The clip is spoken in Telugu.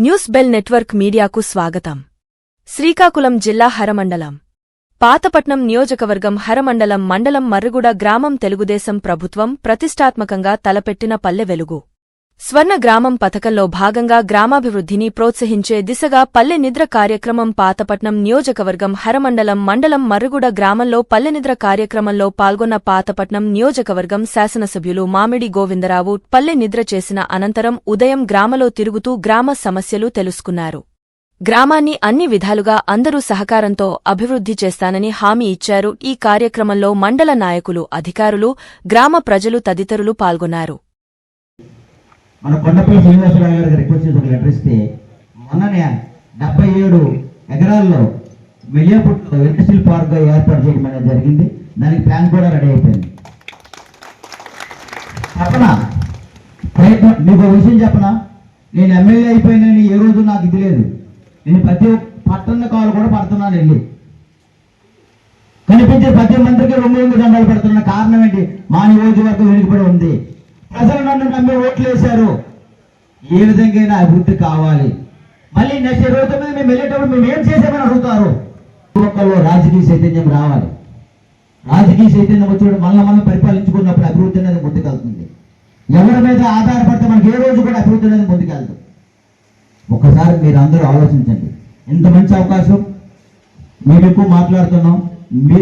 న్యూస్ బెల్ నెట్వర్క్ మీడియాకు స్వాగతం. శ్రీకాకుళం జిల్లా హరమండలం. పాతపట్నం నియోజకవర్గం హరమండలం మండలం మర్రుగుడ గ్రామం తెలుగుదేశం ప్రభుత్వం ప్రతిష్టాత్మకంగా తలపెట్టిన పల్లె వెలుగు. స్వర్ణ గ్రామం పథకంలో భాగంగా గ్రామాభివృద్ధిని ప్రోత్సహించే దిశగా పల్లె నిద్ర కార్యక్రమం పాతపట్నం నియోజకవర్గం హరమండలం మండలం మర్రుగుడ గ్రామంలో పల్లె నిద్ర కార్యక్రమంలో పాల్గొన్న పాతపట్నం నియోజకవర్గం శాసనసభ్యులు మామిడి గోవిందరావు పల్లె నిద్ర చేసిన అనంతరం ఉదయం గ్రామలో తిరుగుతూ గ్రామ సమస్యలు తెలుసుకున్నారు. గ్రామాన్ని అన్ని విధాలుగా అందరూ సహకారంతో అభివృద్ధి చేస్తానని హామీ ఇచ్చారు. ఈ కార్యక్రమంలో మండల నాయకులు అధికారులు గ్రామ ప్రజలు తదితరులు పాల్గొన్నారు. మన కొండపల్లి శ్రీనివాసరావు గారికి రిక్వెస్ట్ చేసి ఒక లెటర్ ఇస్తే మొన్ననే డెబ్బై ఏడు ఎకరాల్లో మెలియాపుట్లో ఇండస్ట్రియల్ పార్క్ ఏర్పాటు చేయడం అనేది జరిగింది. దానికి ప్లాన్ కూడా రెడీ అయిపోయింది. చెప్పనా? ప్రయత్నం మీకు ఒక విషయం చెప్పనా? నేను ఎమ్మెల్యే అయిపోయినని ఏ రోజు నాకు ఇది లేదు. నేను ప్రతి పట్టణ కాలు కూడా పడుతున్నాను వెళ్ళి. కనిపించే ప్రతి మంత్రికి రెండు రెండు దండాలు పెడుతున్న కారణం ఏంటి? మా నియోజకవర్గం వెనుకబడి ఉంది. ప్రజలు నన్ను నమ్మి ఓట్లు వేశారు ఏ విధంగా అభివృద్ధి కావాలి. మళ్ళీ నెక్స్ట్ ఇరవై తొమ్మిది మేము వెళ్ళేటప్పుడు మేము ఏం చేసామని అడుగుతారు? ఒక్కళ్ళు రాజకీయ చైతన్యం రావాలి. రాజకీయ చైతన్యం వచ్చినప్పుడు మళ్ళీ మనం పరిపాలించుకున్నప్పుడు అభివృద్ధి అనేది ముందుకెళ్తుంది ఎవరి మీద ఆధారపడితే మనకి ఏ రోజు కూడా అభివృద్ధి అనేది ముందుకెళ్తుంది ఒక్కసారి మీరు అందరూ ఆలోచించండి. ఇంత మంచి అవకాశం. మేము ఎక్కువ మాట్లాడుతున్నాం. మీ